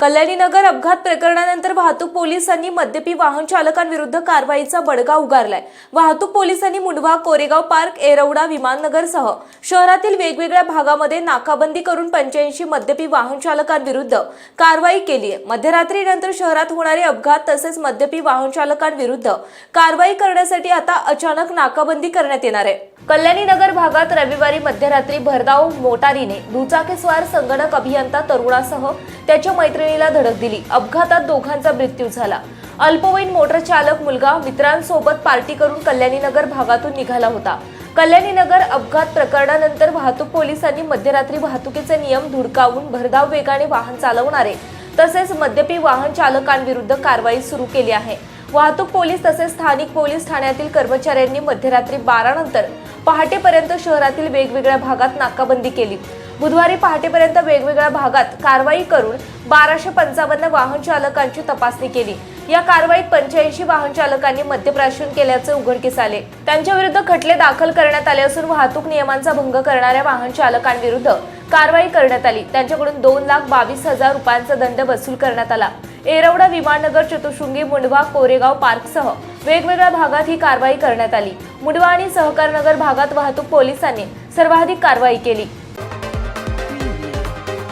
कल्याणीनगर अपघात प्रकरणानंतर वाहतूक पोलिसांनी मद्यपी वाहन चालकांविरुद्ध कारवाईचा बडगा उगारलाय. वाहतूक पोलिसांनी मुंडवा कोरेगाव पार्क एरवडा विमाननगरसह शहरातील वेगवेगळ्या भागामध्ये नाकाबंदी करून पंच्याऐंशी मद्यपी वाहन चालकांविरुद्ध कारवाई केली आहे मध्यरात्रीनंतर शहरात होणारे अपघात तसेच मद्यपी वाहन चालकांविरुद्ध कारवाई करण्यासाठी आता अचानक नाकाबंदी करण्यात येणार आहे. कल्याणी नगर भागात रविवारी मध्यरात्री भरधाव मोटारीने दुचाकीस्वार संगणक अभियंता तरुणासह त्याच्या मैत्रिणीला धडक दिली. अपघातात दोघांचा मृत्यू झाला. अल्पवयीन मोटर चालक मुलगा मित्रांसोबत पार्टी करून कल्याणीनगर भागातून निघाला होता. कल्याणीनगर अपघात प्रकरणानंतर वाहतूक पोलिसांनी मध्यरात्री वाहतुकीचे नियम धुडकावून भरधाव वेगाने वाहन चालवणारे तसेच मद्यपी वाहन चालकांविरुद्ध कारवाई सुरू केली आहे. वाहतूक पोलीस तसेच स्थानिक पोलीस ठाण्यातील कर्मचाऱ्यांनी मध्यरात्री बारा नंतर पहाटेपर्यंत शहरातील वेगवेगळ्या भागात नाकाबंदी केली. बुधवारी पहाटेपर्यंत वेगवेगळ्या भागात कारवाई करून बाराशे पंचावन्न वाहन चालकांची तपासणी केली. या कारवाईत पंच्याऐंशी वाहन चालकांनी मद्यप्राशन केल्याचे उघडकीस आले. त्यांच्या विरुद्ध खटले दाखल करण्यात आले असून वाहतूक नियमांचा भंग करणाऱ्या वाहन चालकांविरुद्ध कारवाई करण्यात आली. त्यांच्याकडून दोन लाख बावीस हजार रुपयांचा दंड वसूल करण्यात आला. एरवडा विमाननगर चतुशृंगी मुंडवा कोरेगाव पार्कसह वेगवेगळ्या भागात ही कारवाई करण्यात आली. मुंडवा आणि सहकारनगर भागात वाहतूक पोलिसांनी सर्वाधिक कारवाई केली.